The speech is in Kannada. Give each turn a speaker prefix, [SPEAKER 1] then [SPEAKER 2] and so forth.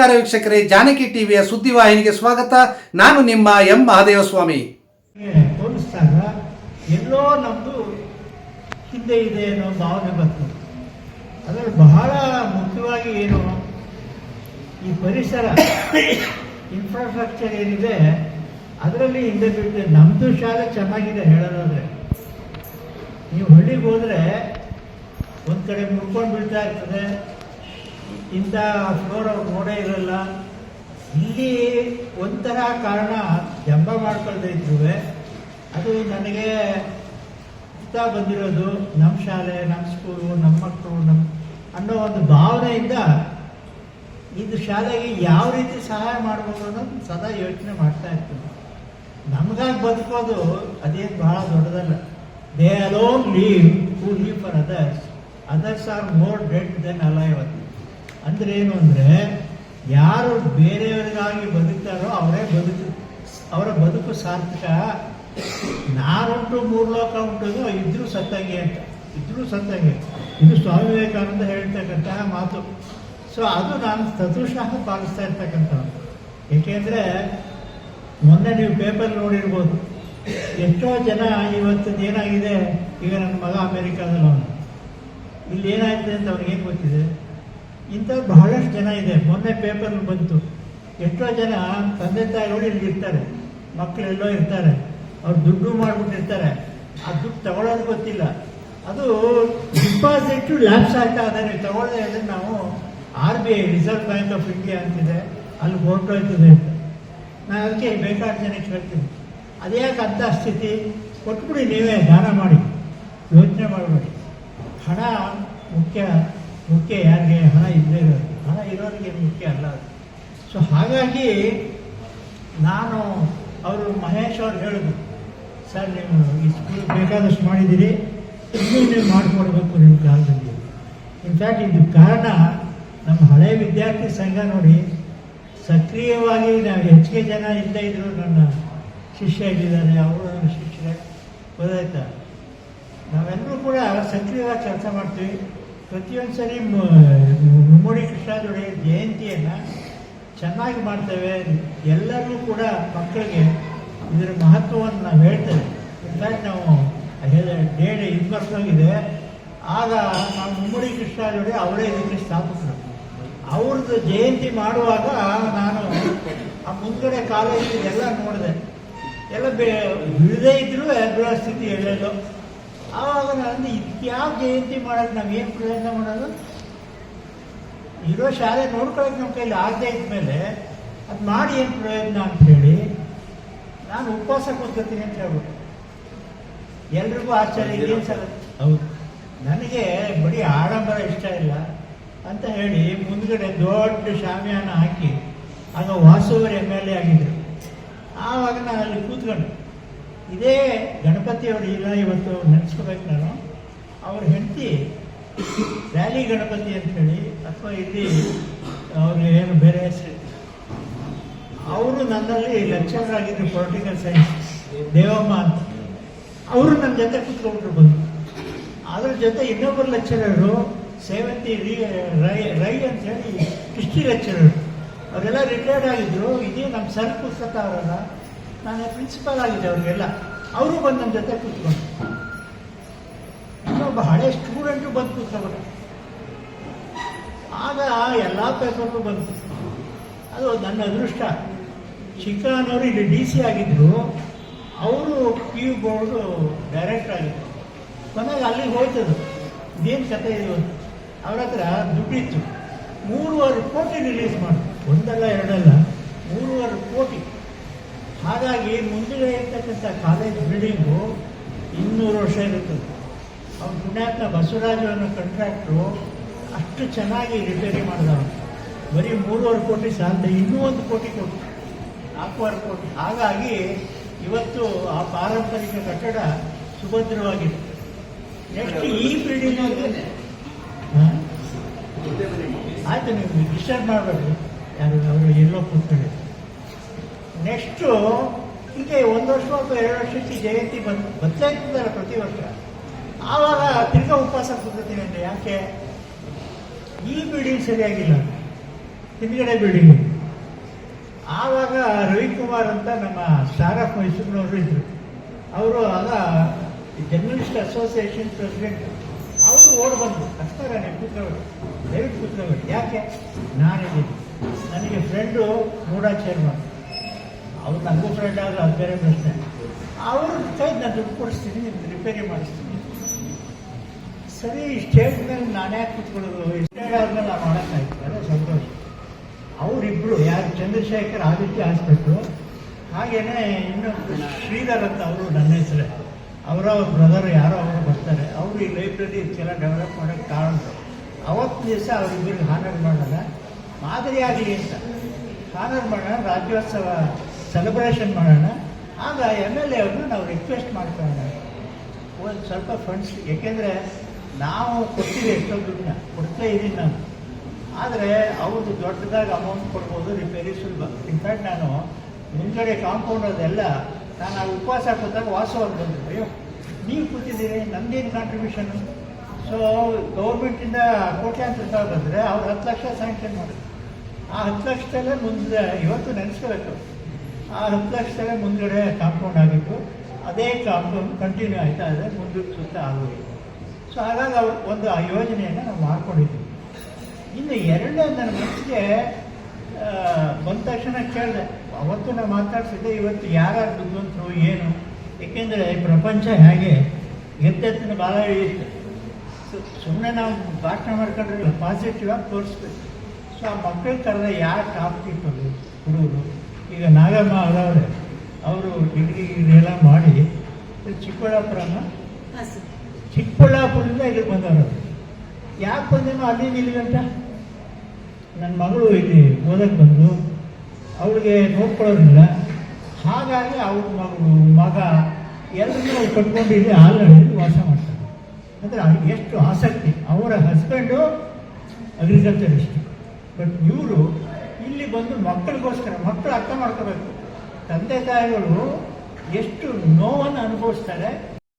[SPEAKER 1] ನಮಸ್ಕಾರ ವೀಕ್ಷಕರೇ, ಜಾನಕಿ ಟಿವಿಯ ಸುದ್ದಿವಾಹಿನಿಗೆ ಸ್ವಾಗತ. ನಾನು ನಿಮ್ಮ ಎಂ ಮಹಾದೇವಸ್ವಾಮಿ.
[SPEAKER 2] ಹೋಲಿಸಿದಾಗ ಎಲ್ಲೋ ನಮ್ಮದು ಹಿಂದೆ ಇದೆ ಅನ್ನೋ ಭಾವನೆ ಬಂತು. ಅದರಲ್ಲಿ ಬಹಳ ಮುಖ್ಯವಾಗಿ ಏನು, ಈ ಪರಿಸರ ಇನ್ಫ್ರಾಸ್ಟ್ರಕ್ಚರ್ ಏನಿದೆ, ಅದರಲ್ಲಿ ಹಿಂದೆ ಬಿಟ್ಟಿದೆ ನಮ್ಮದು ಶಾಲೆ ಚೆನ್ನಾಗಿದೆ ಹೇಳೋದಾದ್ರೆ. ನೀವು ಹಳ್ಳಿಗೆ ಹೋದರೆ ಒಂದು ಕಡೆ ಮುಡ್ಕೊಂಡು ಬಿಡ್ತಾ ಇರ್ತದೆ ಇಂಥ ಫ್ಲೋರ್ ನೋಡೇ ಇರಲ್ಲ. ಇಲ್ಲಿ ಒಂಥರ ಕಾರಣ ಜಂಬ ಮಾಡ್ಕೊಳ್ತಾ ಇದ್ರು ಅದು ನನಗೆ ಇಷ್ಟ ಬಂದಿರೋದು ನಮ್ಮ ಶಾಲೆ, ನಮ್ಮ ಸ್ಕೂಲು ನಮ್ಮ ಮಕ್ಕಳು, ನಮ್ಮ ಅನ್ನೋ ಒಂದು ಭಾವನೆಯಿಂದ ಇದು ಶಾಲೆಗೆ ಯಾವ ರೀತಿ ಸಹಾಯ ಮಾಡಬೇಕು ಅನ್ನೋದು ಸದಾ ಯೋಚನೆ ಮಾಡ್ತಾ ಇರ್ತೀನಿ. ನಮಗಾಗಿ ಬದುಕೋದು ಅದೇನು ಬಹಳ ದೊಡ್ಡದಲ್ಲ. They alone live to live for others others are more dead than alive ಅಂದ್ರೆ ಏನು ಅಂದ್ರೆ, ಯಾರು ಬೇರೆಯವರಿಗಾಗಿ ಬದುಕ್ತಾರೋ ಅವರೇ ಬದುಕು, ಅವರ ಬದುಕು ಸಾರ್ಥಕ. ನಾನುಂಟು ಮೂರು ಲೋಕ ಉಂಟು ಇದ್ರೂ ಸತ್ತಂಗೆ ಅಂತ, ಇದ್ರೂ ಸತ್ತಂಗೆ. ಇದು ಸ್ವಾಮಿ ವಿವೇಕಾನಂದ ಹೇಳ್ತಕ್ಕಂತಹ ಮಾತು. ಸೊ ಅದು ನಾನು ತತ್ವಶಃ ಪಾಲಿಸ್ತಾ ಇರ್ತಕ್ಕಂಥದ್ದು. ಏಕೆಂದರೆ, ಮೊನ್ನೆ ನೀವು ಪೇಪರ್ ನೋಡಿರ್ಬೋದು, ಎಷ್ಟೋ ಜನ ಇವತ್ತು ಏನಾಗಿದೆ, ಈಗ ನನ್ನ ಮಗ ಅಮೇರಿಕಾದಲ್ಲಿ ಅವನು ಇಲ್ಲಿ ಏನಾಗಿದೆ ಅಂತ ಅವ್ರಿಗೆ ಏನು ಗೊತ್ತಿದೆ? ಇಂಥದ್ದು ಬಹಳಷ್ಟು ಜನ ಇದೆ. ಮೊನ್ನೆ ಪೇಪರ್ ಬಂತು. ಎಷ್ಟೋ ಜನ ತಂದೆ ತಾಯಿಗಳು ಇಲ್ಲಿ ಇರ್ತಾರೆ. ಮಕ್ಕಳು ಎಲ್ಲೋ ಇರ್ತಾರೆ. ಅವ್ರು ದುಡ್ಡು ಮಾಡಿಬಿಟ್ಟಿರ್ತಾರೆ. ಆ ದುಡ್ಡು ತಗೊಳ್ಳೋದು ಗೊತ್ತಿಲ್ಲ. ಅದು ಡಿಪಾಸಿಟ್ ಲ್ಯಾಪ್ಸ್ ಆಗ್ತಾ ಇದ್ದಾರೆ ತಗೊಳ್ಳದೆ ಅಂದರೆ ನಾವು R B I, Reserve Bank of India ಅಂತಿದೆ. ಅಲ್ಲಿ ಹೊರಟೋಯ್ತದೆ ಅಂತ. ನಾನು ಅದಕ್ಕೆ ಬೇಕಾದ ಜನಕ್ಕೆ ಹೇಳ್ತೀನಿ. ಅದ್ಯಾಕೆ ಅಂಥ ಸ್ಥಿತಿ? ಕೊಟ್ಬಿಡಿ ನೀವೇ, ದಾನ ಮಾಡಿ. ಯೋಚನೆ ಮಾಡಬೇಡಿ. ಹಣ ಮುಖ್ಯ. ಮುಖ್ಯ ಯಾರಿಗೆ? ಹಣ ಇದ್ದೇ ಇರೋದು ಹಣ ಇರೋರಿಗೆ ಮುಖ್ಯ ಅಲ್ಲ ಅದು. ಸೊ ಹಾಗಾಗಿ ನಾನು ಅವರು ಮಹೇಶ್ ಅವ್ರು ಹೇಳಿದ್ರು ಸರ್, ನೀವು ಈ ಸ್ಕೂಲ್ ಬೇಕಾದಷ್ಟು ಮಾಡಿದ್ದೀರಿ, ಇನ್ನೂ ನೀವು ಮಾಡಿಕೊಡ್ಬೇಕು ನಿಮ್ಮ ಕಾಲದಲ್ಲಿ. ಇನ್ಫ್ಯಾಕ್ಟ್ ಇದು ಕಾರಣ ನಮ್ಮ ಹಳೆ ವಿದ್ಯಾರ್ಥಿ ಸಂಘ ನೋಡಿ, ಸಕ್ರಿಯವಾಗಿ ನಾವು ಹೆಚ್ಚಿಗೆ ಜನ ಇಲ್ಲದೇ ಇದ್ರು ನನ್ನ ಶಿಷ್ಯ ಇದ್ದಾರೆ ಅವರು ನನ್ನ ಶಿಷ್ಯರೇ. ಗೊತ್ತಾಯ್ತಾ? ನಾವೆಲ್ಲರೂ ಕೂಡ ಸಕ್ರಿಯವಾಗಿ ಕೆಲಸ ಮಾಡ್ತೀವಿ. ಪ್ರತಿಯೊಂದು ಸರಿ ಮುಮ್ಮಡಿ ಕೃಷ್ಣಾಜೋಡಿ ಜಯಂತಿಯನ್ನು ಚೆನ್ನಾಗಿ ಮಾಡ್ತೇವೆ. ಎಲ್ಲರೂ ಕೂಡ ಮಕ್ಕಳಿಗೆ ಇದರ ಮಹತ್ವವನ್ನು ನಾವು ಹೇಳ್ತೇವೆ. ಇನ್ಫ್ಯಾಕ್ಟ್ ನಾವು ಡೇಡ್ ಇದು ಬರ್ಸೋಗಿದೆ ಆಗ ನಾವು ಮುಮ್ಮಡಿ ಕೃಷ್ಣಾಜೋಡಿ ಅವರೇ ಇದಕ್ಕೆ ಸ್ಥಾಪಕರು. ಅವ್ರದ್ದು ಜಯಂತಿ ಮಾಡುವಾಗ ನಾನು ಆ ಮುಂದ್ಗಡೆ ಕಾಲೇಜಿಗೆಲ್ಲ ಎಲ್ಲ ನೋಡಿದೆ. ಎಲ್ಲ ಬೇ ಇಳದೇ ಇದ್ರೂ ಎಲ್ಲ ಸ್ಥಿತಿ ಎಲ್ಲೆಲ್ಲೋ ಆವಾಗ ನಾನು ಇದ್ಯಾವ ಜಯಂತಿ ಮಾಡೋದು ನಾವು ಏನು ಪ್ರಯತ್ನ ಮಾಡೋದು? ಇರೋ ಶಾಲೆ ನೋಡ್ಕೊಳ್ಳೋಕೆ ನಮ್ಮ ಕೈಲಿ ಆಗದೆ ಇದ್ಮೇಲೆ ಅದು ಮಾಡಿ ಏನು ಪ್ರಯೋಜನ ಅಂತ ಹೇಳಿ ನಾನು ಉಪವಾಸ ಕೂತ್ಕೋತೀನಿ ಅಂತ ಹೇಳ್ಬಿಟ್ಟು ಎಲ್ರಿಗೂ ಆಶ್ಚರ್ಯ ಏನು ಸರ್? ಹೌದು. ನನಗೆ ಬರೀ ಆಡಂಬರ ಇಷ್ಟ ಇಲ್ಲ ಅಂತ ಹೇಳಿ ಮುಂದ್ಗಡೆ ದೊಡ್ಡ ಶಾಮಿಯಾನ ಹಾಕಿ ಆಗ ವಾಸುವರ್ ಎಂ ಎಲ್ ಎ ಆಗಿದ್ರು. ಆವಾಗ ನಾನು ಅಲ್ಲಿ ಕೂತ್ಕೊಂಡು. ಇದೇ ಗಣಪತಿಯವರು ಇಲ್ಲ ಇವತ್ತು ನೆನೆಸ್ಕೋಬೇಕು ನಾನು. ಅವ್ರ ಹೆಂಡತಿ ರ್ಯಾಲಿ ಗಣಪತಿ ಅಂತ ಹೇಳಿ ಅಥವಾ ಇಲ್ಲಿ ಅವ್ರಿಗೆ ಏನು ಬೇರೆ ಹೆಸರು. ಅವರು ನನ್ನಲ್ಲಿ ಲೆಕ್ಚರರ್ ಆಗಿದ್ರು ಪೊಲಿಟಿಕಲ್ ಸೈನ್ಸ್ ದೇವಮ್ಮ ಅಂತ. ಅವರು ನನ್ನ ಜೊತೆ ಕೂತ್ಕೊಂಡ್ರು ಬಂದು. ಅದ್ರ ಜೊತೆ ಇನ್ನೊಬ್ಬರು ಲೆಕ್ಚರರು ಸೇವಂತಿ ರಿ, ರೈ ರೈ ಅಂತ ಹೇಳಿ ಹಿಸ್ಟ್ರಿ ಲೆಕ್ಚರರು ಅವರೆಲ್ಲ ರಿಟೈರ್ಡ್ ಆಗಿದ್ರು, ಇದೇ ನಮ್ಮ ಸರ್ ಪುಸ್ತಕ ಅವರಲ್ಲ. ನಾನು ಪ್ರಿನ್ಸಿಪಾಲ್ ಆಗಿದ್ದೆ ಅವರಿಗೆಲ್ಲ. ಅವರು ಬಂದು ನನ್ನ ಜೊತೆ ಕೂತ್ಕೊಂಡು. ಇನ್ನೊಬ್ಬ ಹಳೆ ಸ್ಟೂಡೆಂಟು ಬಂದು ಕೂತ್ಕೊಂಡ್ರೆ ಆಗ ಎಲ್ಲ ಪೇಪರ್ ಬಂತು. ಅದು ನನ್ನ ಅದೃಷ್ಟ. ಶಿಖಾನವರು ಇಲ್ಲಿ ಡಿ ಸಿ ಆಗಿದ್ರು. ಅವರು ಪಿ ಯು ಬೋರ್ಡು ಡೈರೆಕ್ಟರ್ ಆಗಿದ್ರು. ಕೊನೆಗೆ ಅಲ್ಲಿಗೆ ಹೋಯ್ತದು. ಇದೇನು ಕತೆ ಇದು ಅಂತ. ಅವ್ರ ಹತ್ರ ದುಡ್ಡಿತ್ತು. ಮೂರುವರೆ ಕೋಟಿ ರಿಲೀಸ್ ಮಾಡಿ. ಒಂದಲ್ಲ ಎರಡಲ್ಲ. ಮೂರುವರೆ ಕೋಟಿ. ಹಾಗಾಗಿ ಮುಂದೆ ಇರ್ತಕ್ಕಂಥ ಕಾಲೇಜ್ ಬಿಲ್ಡಿಂಗು ಇನ್ನೂರು ವರ್ಷ ಇರುತ್ತದೆ ಅವ್ರು ಪುಣ್ಯಾತ್ಮ ಬಸವರಾಜು ಅನ್ನೋ ಕಾಂಟ್ರಾಕ್ಟ್ರು ಅಷ್ಟು ಚೆನ್ನಾಗಿ ರಿಪೇರಿ ಮಾಡಿದವರು ಬರೀ ಮೂರುವರೆ ಕೋಟಿ ಸಾಲದೆ ಇನ್ನೂ ಒಂದು ಕೋಟಿ ಕೊಟ್ಟು ನಾಲ್ಕೂವರೆ ಕೋಟಿ. ಹಾಗಾಗಿ ಇವತ್ತು ಆ ಪಾರಂಪರಿಕ ಕಟ್ಟಡ ಸುಭದ್ರವಾಗಿದೆ. ನೆಕ್ಸ್ಟ್ ಈ ಬಿಲ್ಡಿಂಗ್ ಆಯ್ತು, ನೀವು ಡಿಸ್ಟರ್ಬ್ ಮಾಡಬೇಡಿ ಯಾರು ಅವರು ಎಲ್ಲೋ ಕೂತ್ಕೊಳ್ಳಿ ನೆಕ್ಸ್ಟು ಹೀಗೆ ಒಂದು ವರ್ಷ ಅಥವಾ ಎರಡು ವರ್ಷಕ್ಕೆ ಜಯಂತಿ ಬಂದು ಇರ್ತದಲ್ಲ ಪ್ರತಿ ವರ್ಷ. ಆವಾಗ ತಿರ್ಗಾ ಉಪವಾಸ ಕೂತ್ಕೊತೀವಿ ಅಂದರೆ ಯಾಕೆ? ಈ ಬಿಲ್ಡಿಂಗ್ ಸರಿಯಾಗಿಲ್ಲ. ಹಿಂದ್ಗಡೆ ಬಿಲ್ಡಿಂಗ್ ಆವಾಗ ರವಿಕುಮಾರ್ ಅಂತ ನಮ್ಮ ಸ್ಟಾರ್ ಆಫ್ ಮೈಸೂರಿನವರು ಇದ್ರು. ಅವರು ಆಗ ಜರ್ನಲಿಸ್ಟ್ ಅಸೋಸಿಯೇಷನ್ ಪ್ರೆಸಿಡೆಂಟ್ ಅವರು ಓಡ್ ಬಂದರು. ಅಷ್ಟರ ನಿಮ್ಮ ಪುತ್ರವರು. ದಯವಿಟ್ಟು ಯಾಕೆ? ನಾನಿದ್ದೀನಿ. ನನಗೆ ಫ್ರೆಂಡು ಮೂಡಾ ಚೇರ್ಮನ್ ಅವ್ರು ನನಗೂ ಫ್ರೆಂಡ್ ಆದ್ರೆ ಅದು ಬೇರೆ ಪ್ರಶ್ನೆ. ಅವ್ರ ಕೈ ನಾನು ದುಡ್ಡು ಕೊಡಿಸ್ತೀನಿ, ನಿಮ್ಗೆ ರಿಪೇರಿ ಮಾಡಿಸ್ತೀನಿ. ಸರಿ ಸ್ಟೇಜ್ ಮೇಲೆ ನಾನೇ ಯಾಕೆ ಕೂತ್ಕೊಳ್ಳೋದು ಆದ್ಮೇಲೆ ನಾನು ಮಾಡೋಕ್ಕಾಯ್ತು ಅದೇ ಸಂತೋಷ. ಅವರಿಬ್ಬರು ಯಾರು ಚಂದ್ರಶೇಖರ್ ಆದಿತ್ಯ ಹಾಸ್ಪಿಟ್ಲು, ಹಾಗೇನೆ ಇನ್ನೊಬ್ಬರು ಶ್ರೀಧರ್ ಅಂತ ಅವರು ನನ್ನ ಹೆಸರೇ. ಅವರ ಅವ್ರ ಬ್ರದರ್ ಯಾರೋ ಅವರು ಬರ್ತಾರೆ, ಅವರು ಈ ಲೈಬ್ರರಿ ಇದಕ್ಕೆಲ್ಲ ಡೆವಲಪ್ ಮಾಡೋಕ್ಕೆ ಕಾರಣ ಅವತ್ತು ದಿವಸ ಅವರಿಬ್ಬರಿಗೆ ಹಾನರ್ ಮಾಡೋಣ ಮಾದರಿಯಾಗಿ ಅಂತ. ಹಾನರ್ ಮಾಡೋಣ ರಾಜ್ಯೋತ್ಸವ ಸೆಲೆಬ್ರೇಷನ್ ಮಾಡೋಣ. ಆಗ ಎಂ ಎಲ್ ಎ ನಾವು ರಿಕ್ವೆಸ್ಟ್ ಮಾಡ್ಕೊಳ್ಳೋಣ ಒಂದು ಸ್ವಲ್ಪ ಫಂಡ್ಸ್ ಏಕೆಂದರೆ ನಾವು ಕೊಡ್ತೀವಿ ಎಷ್ಟೋ ದುಡ್ಡನ್ನ. ಕೊಡ್ತಾ ಇದ್ದೀನಿ ನಾನು. ಆದರೆ ಅವ್ರದ್ದು ದೊಡ್ಡದಾಗಿ ಅಮೌಂಟ್ ಕೊಡ್ಬೋದು ರಿಪೇರಿ ಸುಲಭ. ಇನ್ಫ್ಯಾಕ್ಟ್ ನಾನು ಮುಂದ್ಗಡೆ ಕಾಂಪೌಂಡ್ ಅದೆಲ್ಲ ನಾನು ಆ ಉಪವಾಸ ಕೂತಾಗ ವಾಸವಾಗಿ ಬಂದರು ಅಯ್ಯೋ, ನೀವು ಕೂತಿದ್ದೀರಿ, ನಮ್ದೇನು ಕಾಂಟ್ರಿಬ್ಯೂಷನ್ ಸೊ ಗೌರ್ಮೆಂಟಿಂದ ಕೋಟ್ಯಾಂತರ ರೂಪಾಯಿ ಬಂದರೆ ಅವ್ರು ಹತ್ತು ಲಕ್ಷ ಸ್ಯಾಂಕ್ಷನ್ ಮಾಡಿದ್ರು. ಆ ಹತ್ತು ಲಕ್ಷದಲ್ಲೇ ಮುಂದೆ, ಇವತ್ತು ನೆನೆಸ್ಕೋಬೇಕು ಆ ಲಕ್ಷದಲ್ಲೇ ಮುಂದ್ಗಡೆ ಕಾಂಪೌಂಡ್ ಆಗಿತ್ತು. ಅದೇ ಕಾಂಪೌಂಡ್ ಕಂಟಿನ್ಯೂ ಆಯ್ತಾ ಇದೆ ಮುಂದಕ್ಕೆ ಸುತ್ತ ಆಗೋದು. ಸೊ ಹಾಗಾಗಿ ಅವ್ರು ಒಂದು ಆ ಯೋಜನೆಯನ್ನು ನಾವು ಮಾಡ್ಕೊಂಡಿದ್ವಿ ಇನ್ನು ಎರಡನೇ ನನ್ನ ಮನಸ್ಸಿಗೆ ಬಂದ ತಕ್ಷಣ ಕೇಳಿದೆ, ಅವತ್ತು ನಾವು ಮಾತಾಡ್ಸಿದ್ದೆ ಇವತ್ತು ಯಾರ್ಯಾರು ಬುದ್ಧಿವಂತರು ಏನು? ಏಕೆಂದರೆ ಪ್ರಪಂಚ ಹೇಗೆ? ಎತ್ತೆತ್ತಿನ ಬಾಲ ಇಳಿಯುತ್ತೆ. ಸುಮ್ಮನೆ ನಾವು ಭಾಷಣ ಮಾಡ್ಕೊಂಡ್ರೆ ಪಾಸಿಟಿವ್ ಆಗಿ ತೋರಿಸ್ಬೇಕು. ಸೊ ಆ ಮಕ್ಕಳ ಥರದ ಯಾರು ಇಟ್ಟು ಹುಡುಗರು ಈಗ ನಾಗಮ್ಮ ಅವರವ್ರೆ ಅವರು ಡಿಗ್ರಿ ಎಲ್ಲ ಮಾಡಿ
[SPEAKER 3] ಚಿಕ್ಕಬಳ್ಳಾಪುರ
[SPEAKER 2] ಚಿಕ್ಕಬಳ್ಳಾಪುರದಿಂದ ಇಲ್ಲಿಗೆ ಬಂದವರು. ಯಾಕೆ ಬಂದೇನೋ ಅಲ್ಲಿ ಇಲ್ಲಿ ಗಂಟ ನನ್ನ ಮಗಳು ಇಲ್ಲಿ ಓದಕ್ಕೆ ಬಂದು ಅವಳಿಗೆ ನೋಡ್ಕೊಳ್ಳೋದಿಲ್ಲ ಹಾಗಾಗಿ ಅವ್ರ ಮಗಳು ಮಗ ಎಲ್ಲರೂ ಅವ್ರು ಕಟ್ಕೊಂಡು ಇಲ್ಲಿ ಆಲ್ರೆಡಿ ವಾಸ ಮಾಡ್ತಾರೆ ಅಂದರೆ ಎಷ್ಟು ಆಸಕ್ತಿ. ಅವರ ಹಸ್ಬೆಂಡು ಅಗ್ರಿಕಲ್ಚರಿಸ್ಟ್ ಬಟ್ ಇವರು ಇಲ್ಲಿ ಬಂದು ಮಕ್ಕಳಿಗೋಸ್ಕರ ಮಕ್ಕಳು ಅರ್ಥ ಮಾಡ್ಕೋಬೇಕು. ತಂದೆ ತಾಯಿಗಳು ಎಷ್ಟು ನೋವನ್ನು ಅನುಭವಿಸ್ತಾರೆ